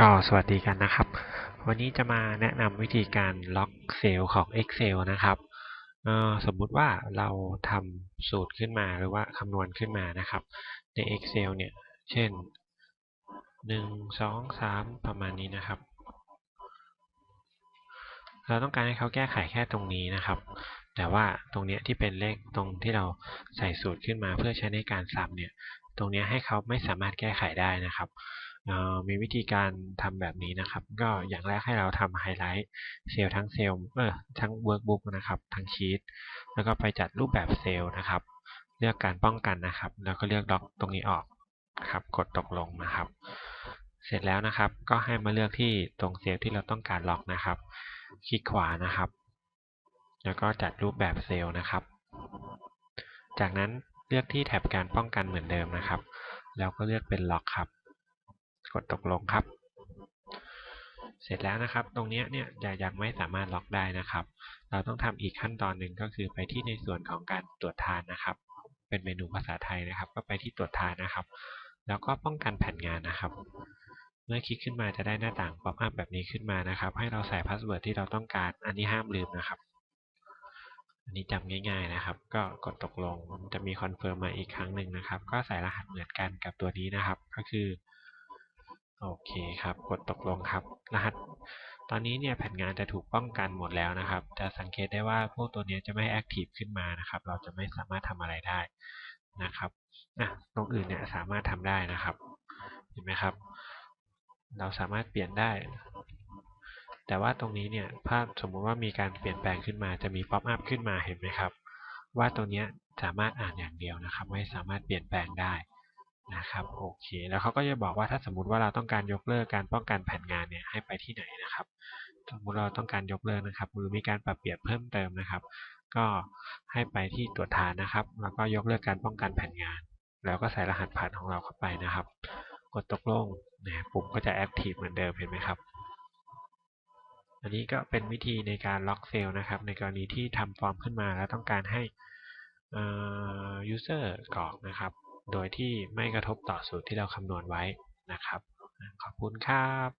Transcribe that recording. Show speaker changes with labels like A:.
A: ก็สวัสดีกันนะครับ วันนี้จะมาแนะนำวิธีการล็อกเซลล์ของ Excel นะครับสมมุติว่าเราทำสูตรขึ้นมาหรือว่าคำนวณขึ้นมานะครับ ใน Excel เนี่ย เช่น 1 2 3 ประมาณนี้นะครับ เราต้องการให้เขาแก้ไขแค่ตรงนี้นะครับ แต่ว่าตรงเนี้ยที่เป็นเลขตรงที่เราใส่สูตรขึ้นมาเพื่อใช้ในการซับเนี่ย ตรงเนี้ยให้เขาไม่สามารถแก้ไขได้นะครับ มีวิธีการทำแบบนี้นะครับ ก็อย่างแรกให้เราทำไฮไลท์เซลล์ทั้งเซลล์เออทั้งเวิร์กบุ๊กนะครับ ทั้งชีตแล้วก็ไปจัดรูปแบบเซลล์นะครับ เลือกการป้องกันนะครับ แล้วก็เลือกล็อกตรงนี้ออกครับ กดตกลงนะครับ เสร็จแล้วนะครับ ก็ให้มาเลือกที่ตรงเซลล์ที่เราต้องการล็อกนะครับ คลิกขวานะครับ แล้วก็จัดรูปแบบเซลล์นะครับ จากนั้นเลือกที่แถบการป้องกันเหมือนเดิมนะครับ แล้วก็เลือกเป็นล็อกครับ กดตกลงครับ เสร็จแล้วนะครับ ตรงนี้เนี่ยจะยังไม่สามารถล็อกได้นะครับ เราต้องทำอีกขั้นตอนหนึ่งก็คือไปที่ในส่วนของการตรวจทานนะครับ เป็นเมนูภาษาไทยนะครับ ก็ไปที่ตรวจทานนะครับ แล้วก็ป้องกันแผ่นงานนะครับ เมื่อคลิกขึ้นมาจะได้หน้าต่างป๊อปอัพแบบนี้ขึ้นมานะครับ ให้เราใส่พาสเวิร์ดที่เราต้องการ อันนี้ห้ามลืมนะครับอันนี้จำง่ายๆนะครับ ก็กดตกลงจะมีคอนเฟิร์มมาอีกครั้งหนึ่งนะครับ ก็ใส่รหัสเหมือนกันกับตัวนี้นะครับ ก็คือ โอเคครับ กดตกลงครับ รหัส ตอนนี้เนี่ยแผ่นงานจะถูกป้องกันหมดแล้วนะครับ จะสังเกตได้ว่าพวกตัวนี้จะไม่แอคทีฟขึ้นมานะครับ เราจะไม่สามารถทำอะไรได้นะครับนะตรงอื่นเนี่ยสามารถทำได้นะครับ เห็นไหมครับ เราสามารถเปลี่ยนได้ แต่ว่าตรงนี้เนี่ยถ้าสมมุติว่ามีการเปลี่ยนแปลงขึ้นมา จะมีป๊อปอัพขึ้นมา เห็นไหมครับ ว่าตรงนี้สามารถอ่านอย่างเดียวนะครับ ไม่สามารถเปลี่ยนแปลงได้ นะครับโอเคแล้วเขาก็จะบอกว่าถ้าสมมติว่าเราต้องการยกเลิกการป้องกันแผนงานเนี่ยให้ไปที่ไหนนะครับ สมมติเราต้องการยกเลิกนะครับหรือมีการปรับเปลี่ยนเพิ่มเติมนะครับ ก็ให้ไปที่ตรวจทานนะครับ แล้วก็ยกเลิกการป้องกันแผนงาน แล้วก็ใส่รหัสผ่านของเราเข้าไปนะครับ กดตกลงเนี่ยปุ่มก็จะแอคทีฟเหมือนเดิมเห็นไหมครับอันนี้ก็เป็นวิธีในการล็อกเซลล์นะครับ ในกรณีที่ทำฟอร์มขึ้นมาแล้วต้องการให้ user กรอกนะครับ โดยที่ไม่กระทบต่อสูตรที่เราคำนวณไว้นะครับ ขอบคุณครับ